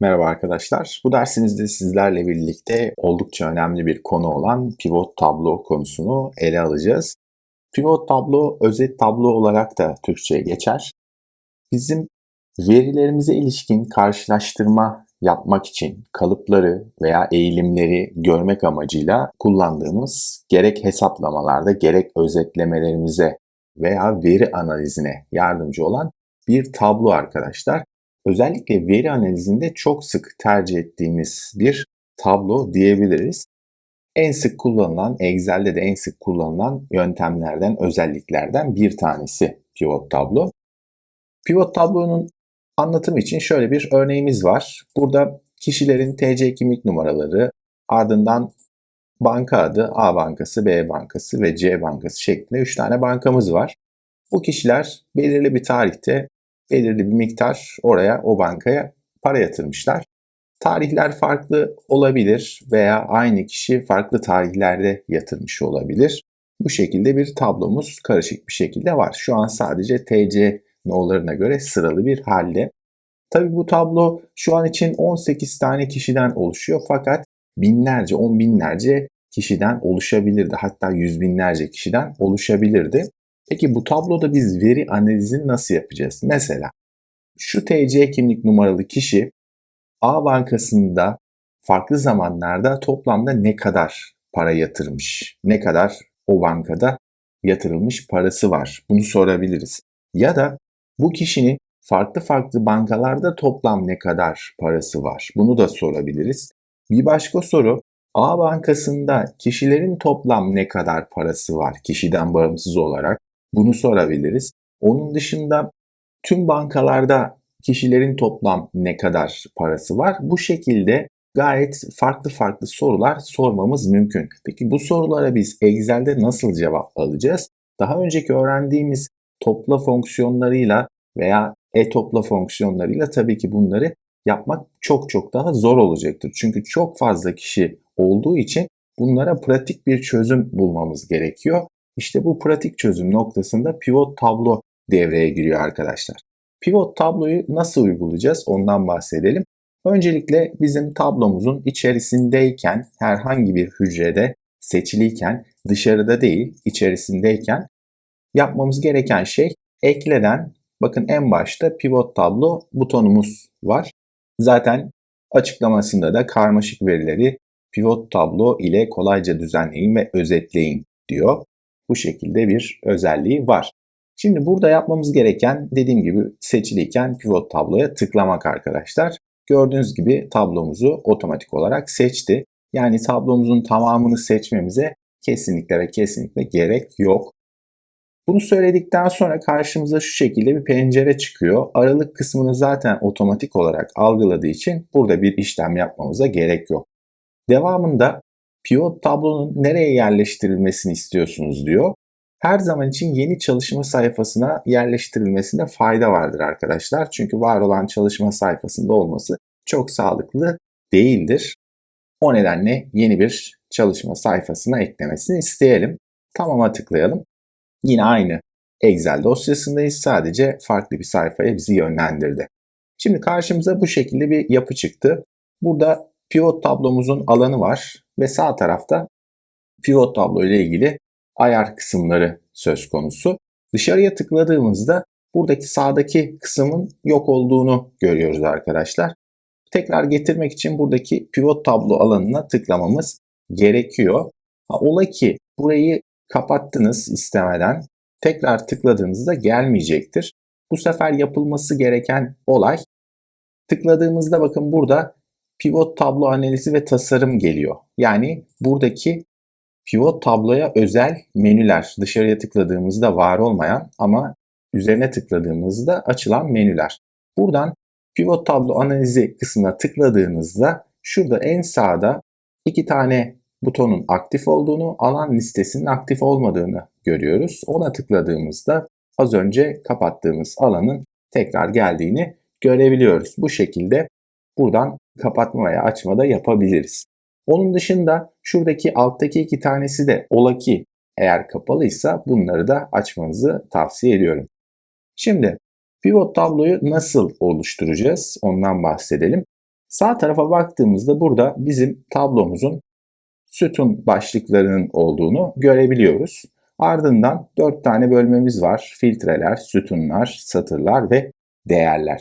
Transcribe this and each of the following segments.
Merhaba arkadaşlar. Bu dersimizde sizlerle birlikte oldukça önemli bir konu olan pivot tablo konusunu ele alacağız. Pivot tablo özet tablo olarak da Türkçe'ye geçer. Bizim verilerimize ilişkin karşılaştırma yapmak için kalıpları veya eğilimleri görmek amacıyla kullandığımız gerek hesaplamalarda gerek özetlemelerimize veya veri analizine yardımcı olan bir tablo arkadaşlar özellikle veri analizinde çok sık tercih ettiğimiz bir tablo diyebiliriz. En sık kullanılan, Excel'de de en sık kullanılan yöntemlerden, özelliklerden bir tanesi pivot tablo. Pivot tablonun anlatımı için şöyle bir örneğimiz var. Burada kişilerin TC kimlik numaraları, ardından banka adı A bankası, B bankası ve C bankası şeklinde 3 tane bankamız var. Bu kişiler belirli bir tarihte belirli bir miktar oraya o bankaya para yatırmışlar. Tarihler farklı olabilir veya aynı kişi farklı tarihlerde yatırmış olabilir. Bu şekilde bir tablomuz karışık bir şekilde var. Şu an sadece TC nollarına göre sıralı bir halde. Tabi bu tablo şu an için 18 tane kişiden oluşuyor fakat binlerce, on binlerce kişiden oluşabilirdi. Hatta yüz binlerce kişiden oluşabilirdi. Peki bu tabloda biz veri analizini nasıl yapacağız? Mesela şu TC kimlik numaralı kişi A bankasında farklı zamanlarda toplamda ne kadar para yatırmış? Ne kadar o bankada yatırılmış parası var? Bunu sorabiliriz. Ya da bu kişinin farklı farklı bankalarda toplam ne kadar parası var? Bunu da sorabiliriz. Bir başka soru A bankasında kişilerin toplam ne kadar parası var kişiden bağımsız olarak? Bunu sorabiliriz. Onun dışında tüm bankalarda kişilerin toplam ne kadar parası var? Bu şekilde gayet farklı farklı sorular sormamız mümkün. Peki bu sorulara biz Excel'de nasıl cevap alacağız? Daha önceki öğrendiğimiz topla fonksiyonlarıyla veya e-topla fonksiyonlarıyla tabii ki bunları yapmak çok çok daha zor olacaktır. Çünkü çok fazla kişi olduğu için bunlara pratik bir çözüm bulmamız gerekiyor. İşte bu pratik çözüm noktasında pivot tablo devreye giriyor arkadaşlar. Pivot tabloyu nasıl uygulayacağız ondan bahsedelim. Öncelikle bizim tablomuzun içerisindeyken herhangi bir hücrede seçiliyken dışarıda değil içerisindeyken yapmamız gereken şey ekleden bakın en başta pivot tablo butonumuz var. Zaten açıklamasında da karmaşık verileri pivot tablo ile kolayca düzenleyin ve özetleyin diyor bu şekilde bir özelliği var. Şimdi burada yapmamız gereken dediğim gibi seçiliyken pivot tabloya tıklamak arkadaşlar. Gördüğünüz gibi tablomuzu otomatik olarak seçti. Yani tablomuzun tamamını seçmemize kesinlikle ve kesinlikle gerek yok. Bunu söyledikten sonra karşımıza şu şekilde bir pencere çıkıyor. Aralık kısmını zaten otomatik olarak algıladığı için burada bir işlem yapmamıza gerek yok. Devamında pivot tablonun nereye yerleştirilmesini istiyorsunuz diyor. Her zaman için yeni çalışma sayfasına yerleştirilmesinde fayda vardır arkadaşlar. Çünkü var olan çalışma sayfasında olması çok sağlıklı değildir. O nedenle yeni bir çalışma sayfasına eklemesini isteyelim. Tamam'a tıklayalım. Yine aynı Excel dosyasındayız. Sadece farklı bir sayfaya bizi yönlendirdi. Şimdi karşımıza bu şekilde bir yapı çıktı. Burada pivot tablomuzun alanı var ve sağ tarafta pivot tablo ile ilgili ayar kısımları söz konusu. Dışarıya tıkladığımızda buradaki sağdaki kısmın yok olduğunu görüyoruz arkadaşlar. Tekrar getirmek için buradaki pivot tablo alanına tıklamamız gerekiyor. Ha, ola ki burayı kapattınız istemeden tekrar tıkladığınızda gelmeyecektir. Bu sefer yapılması gereken olay tıkladığımızda bakın burada pivot tablo analizi ve tasarım geliyor. Yani buradaki pivot tabloya özel menüler dışarıya tıkladığımızda var olmayan ama üzerine tıkladığımızda açılan menüler. Buradan pivot tablo analizi kısmına tıkladığınızda şurada en sağda iki tane butonun aktif olduğunu, alan listesinin aktif olmadığını görüyoruz. Ona tıkladığımızda az önce kapattığımız alanın tekrar geldiğini görebiliyoruz. Bu şekilde buradan kapatma veya açma da yapabiliriz. Onun dışında şuradaki alttaki iki tanesi de ola ki eğer kapalıysa bunları da açmanızı tavsiye ediyorum. Şimdi pivot tabloyu nasıl oluşturacağız ondan bahsedelim. Sağ tarafa baktığımızda burada bizim tablomuzun sütun başlıklarının olduğunu görebiliyoruz. Ardından 4 tane bölmemiz var. Filtreler, sütunlar, satırlar ve değerler.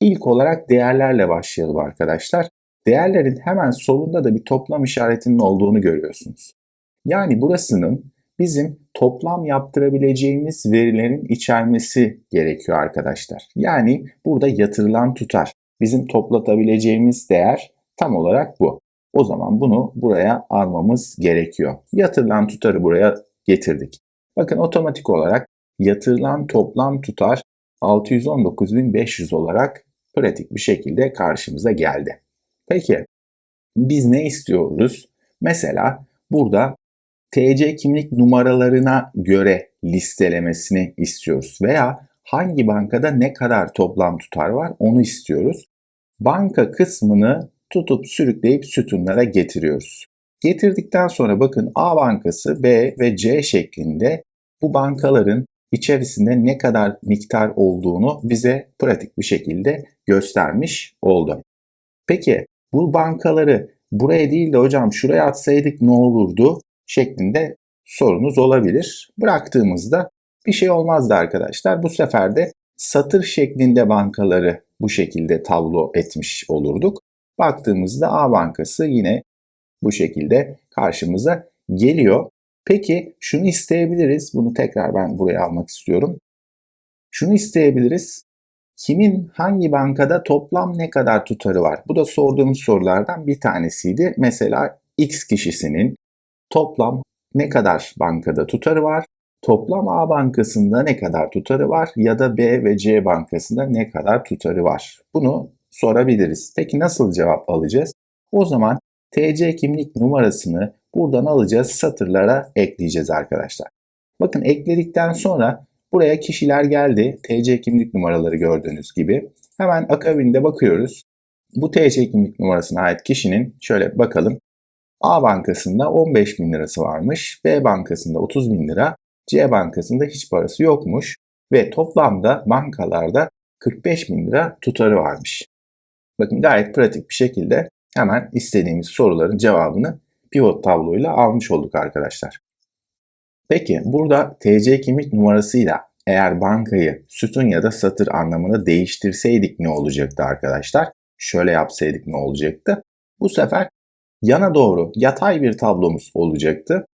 İlk olarak değerlerle başlayalım arkadaşlar. Değerlerin hemen solunda da bir toplam işaretinin olduğunu görüyorsunuz. Yani burasının bizim toplam yaptırabileceğimiz verilerin içermesi gerekiyor arkadaşlar. Yani burada yatırılan tutar. Bizim toplatabileceğimiz değer tam olarak bu. O zaman bunu buraya almamız gerekiyor. Yatırılan tutarı buraya getirdik. Bakın otomatik olarak yatırılan toplam tutar 619.500 olarak pratik bir şekilde karşımıza geldi. Peki biz ne istiyoruz? Mesela burada TC kimlik numaralarına göre listelemesini istiyoruz veya hangi bankada ne kadar toplam tutar var onu istiyoruz. Banka kısmını tutup sürükleyip sütunlara getiriyoruz. Getirdikten sonra bakın A bankası, B ve C şeklinde bu bankaların içerisinde ne kadar miktar olduğunu bize pratik bir şekilde göstermiş oldu. Peki bu bankaları buraya değil de hocam şuraya atsaydık ne olurdu şeklinde sorunuz olabilir. Bıraktığımızda bir şey olmazdı arkadaşlar. Bu sefer de satır şeklinde bankaları bu şekilde tablo etmiş olurduk. Baktığımızda A bankası yine bu şekilde karşımıza geliyor. Peki şunu isteyebiliriz. Bunu tekrar ben buraya almak istiyorum. Şunu isteyebiliriz. Kimin hangi bankada toplam ne kadar tutarı var? Bu da sorduğumuz sorulardan bir tanesiydi. Mesela X kişisinin toplam ne kadar bankada tutarı var? Toplam A bankasında ne kadar tutarı var ya da B ve C bankasında ne kadar tutarı var? Bunu sorabiliriz. Peki nasıl cevap alacağız? O zaman TC kimlik numarasını buradan alacağız, satırlara ekleyeceğiz arkadaşlar. Bakın ekledikten sonra buraya kişiler geldi. TC kimlik numaraları gördüğünüz gibi. Hemen akabinde bakıyoruz. Bu TC kimlik numarasına ait kişinin şöyle bakalım. A bankasında 15 bin lirası varmış. B bankasında 30 bin lira. C bankasında hiç parası yokmuş. Ve toplamda bankalarda 45 bin lira tutarı varmış. Bakın gayet pratik bir şekilde hemen istediğimiz soruların cevabını pivot tabloyla almış olduk arkadaşlar. Peki burada TC kimlik numarasıyla eğer bankayı sütun ya da satır anlamına değiştirseydik ne olacaktı arkadaşlar? Şöyle yapsaydık ne olacaktı? Bu sefer yana doğru yatay bir tablomuz olacaktı.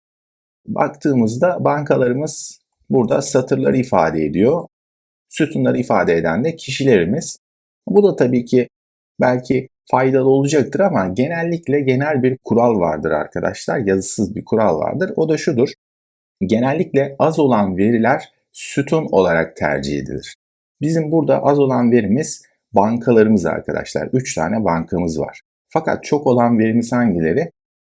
Baktığımızda bankalarımız burada satırları ifade ediyor. Sütunları ifade eden de kişilerimiz. Bu da tabii ki belki faydalı olacaktır ama genellikle genel bir kural vardır arkadaşlar. Yazısız bir kural vardır. O da şudur. Genellikle az olan veriler sütun olarak tercih edilir. Bizim burada az olan verimiz bankalarımız arkadaşlar. 3 tane bankamız var. Fakat çok olan verimiz hangileri?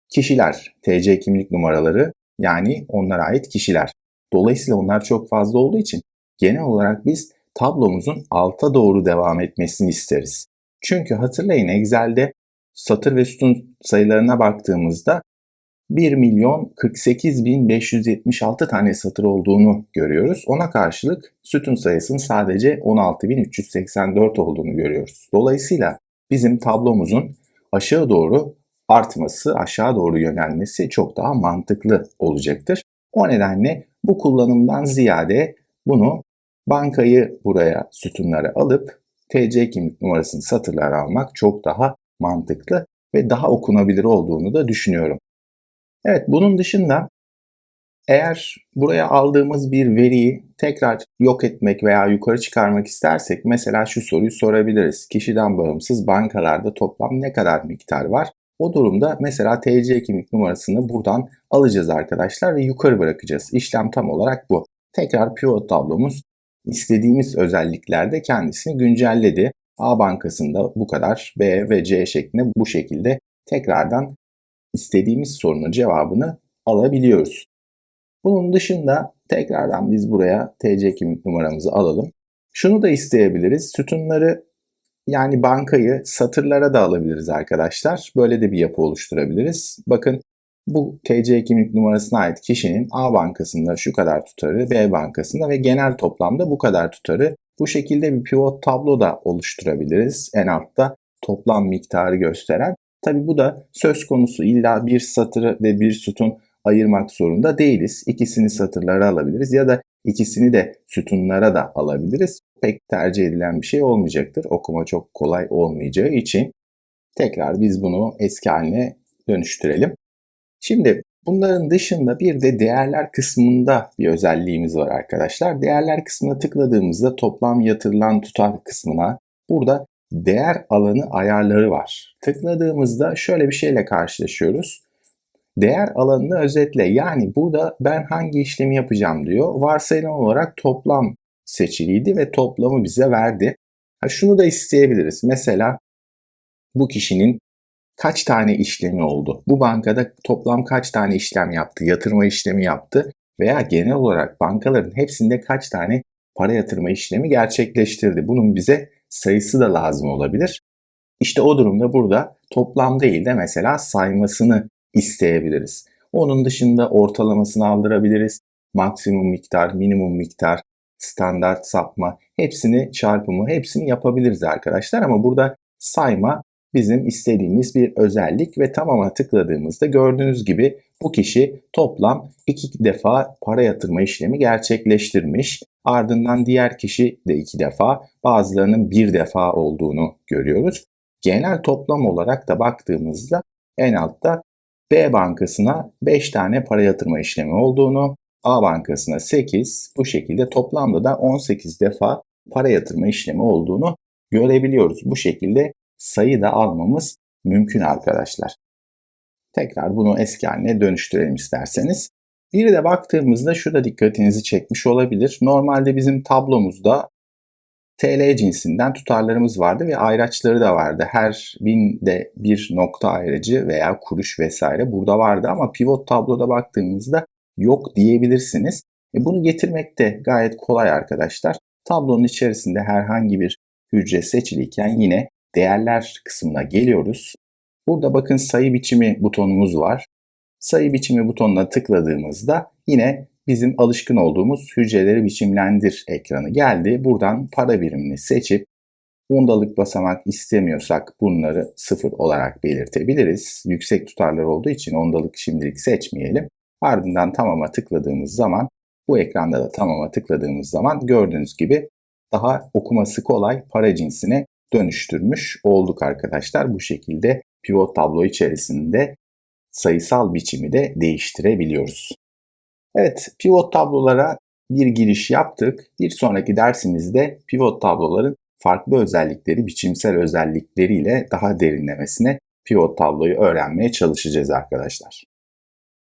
Kişiler, TC kimlik numaraları yani onlara ait kişiler. Dolayısıyla onlar çok fazla olduğu için genel olarak biz tablomuzun alta doğru devam etmesini isteriz. Çünkü hatırlayın Excel'de satır ve sütun sayılarına baktığımızda 1 milyon 48 bin 576 tane satır olduğunu görüyoruz. Ona karşılık sütun sayısının sadece 16 bin 384 olduğunu görüyoruz. Dolayısıyla bizim tablomuzun aşağı doğru artması, aşağı doğru yönelmesi çok daha mantıklı olacaktır. O nedenle bu kullanımdan ziyade bunu bankayı buraya sütunlara alıp TC kimlik numarasını satırlara almak çok daha mantıklı ve daha okunabilir olduğunu da düşünüyorum. Evet bunun dışında eğer buraya aldığımız bir veriyi tekrar yok etmek veya yukarı çıkarmak istersek mesela şu soruyu sorabiliriz. Kişiden bağımsız bankalarda toplam ne kadar miktar var? O durumda mesela TC kimlik numarasını buradan alacağız arkadaşlar ve yukarı bırakacağız. İşlem tam olarak bu. Tekrar pivot tablomuz istediğimiz özelliklerde kendisini güncelledi. A bankasında bu kadar, B ve C şeklinde bu şekilde tekrardan istediğimiz sorunun cevabını alabiliyoruz. Bunun dışında tekrardan biz buraya TC kimlik numaramızı alalım. Şunu da isteyebiliriz. Sütunları yani bankayı satırlara da alabiliriz arkadaşlar. Böyle de bir yapı oluşturabiliriz. Bakın bu TC kimlik numarasına ait kişinin A bankasında şu kadar tutarı, B bankasında ve genel toplamda bu kadar tutarı. Bu şekilde bir pivot tablo da oluşturabiliriz. En altta toplam miktarı gösteren. Tabi bu da söz konusu illa bir satırı ve bir sütun ayırmak zorunda değiliz. İkisini satırlara alabiliriz ya da ikisini de sütunlara da alabiliriz. Pek tercih edilen bir şey olmayacaktır. Okuma çok kolay olmayacağı için tekrar biz bunu eski haline dönüştürelim. Şimdi bunların dışında bir de değerler kısmında bir özelliğimiz var arkadaşlar. Değerler kısmına tıkladığımızda toplam yatırılan tutar kısmına burada değer alanı ayarları var. Tıkladığımızda şöyle bir şeyle karşılaşıyoruz. Değer alanını özetle yani burada ben hangi işlemi yapacağım diyor. Varsayılan olarak toplam seçiliydi ve toplamı bize verdi. Ha şunu da isteyebiliriz. Mesela bu kişinin kaç tane işlemi oldu? Bu bankada toplam kaç tane işlem yaptı? Yatırma işlemi yaptı veya genel olarak bankaların hepsinde kaç tane para yatırma işlemi gerçekleştirdi? Bunun bize sayısı da lazım olabilir. İşte o durumda burada toplam değil de mesela saymasını isteyebiliriz. Onun dışında ortalamasını aldırabiliriz. Maksimum miktar, minimum miktar, standart sapma hepsini çarpımı hepsini yapabiliriz arkadaşlar ama burada sayma bizim istediğimiz bir özellik ve tamama tıkladığımızda gördüğünüz gibi bu kişi toplam iki defa para yatırma işlemi gerçekleştirmiş. Ardından diğer kişi de iki defa, bazılarının bir defa olduğunu görüyoruz. Genel toplam olarak da baktığımızda en altta B bankasına 5 tane para yatırma işlemi olduğunu, A bankasına 8, bu şekilde toplamda da 18 defa para yatırma işlemi olduğunu görebiliyoruz. Bu şekilde sayı da almamız mümkün arkadaşlar. Tekrar bunu eski haline dönüştürelim isterseniz. Bir de baktığımızda şu da dikkatinizi çekmiş olabilir. Normalde bizim tablomuzda TL cinsinden tutarlarımız vardı ve ayraçları da vardı. Her binde bir nokta ayracı veya kuruş vesaire burada vardı ama pivot tabloda baktığımızda yok diyebilirsiniz. E bunu getirmek de gayet kolay arkadaşlar. Tablonun içerisinde herhangi bir hücre seçiliyken yine değerler kısmına geliyoruz. Burada bakın sayı biçimi butonumuz var. Sayı biçimi butonuna tıkladığımızda yine bizim alışkın olduğumuz hücreleri biçimlendir ekranı geldi. Buradan para birimini seçip ondalık basamak istemiyorsak bunları sıfır olarak belirtebiliriz. Yüksek tutarlar olduğu için ondalık şimdilik seçmeyelim. Ardından tamama tıkladığımız zaman bu ekranda da tamama tıkladığımız zaman gördüğünüz gibi daha okuması kolay para cinsine dönüştürmüş olduk arkadaşlar. Bu şekilde pivot tablo içerisinde sayısal biçimi de değiştirebiliyoruz. Evet, pivot tablolara bir giriş yaptık. Bir sonraki dersimizde pivot tabloların farklı özellikleri, biçimsel özellikleriyle daha derinlemesine pivot tabloyu öğrenmeye çalışacağız arkadaşlar.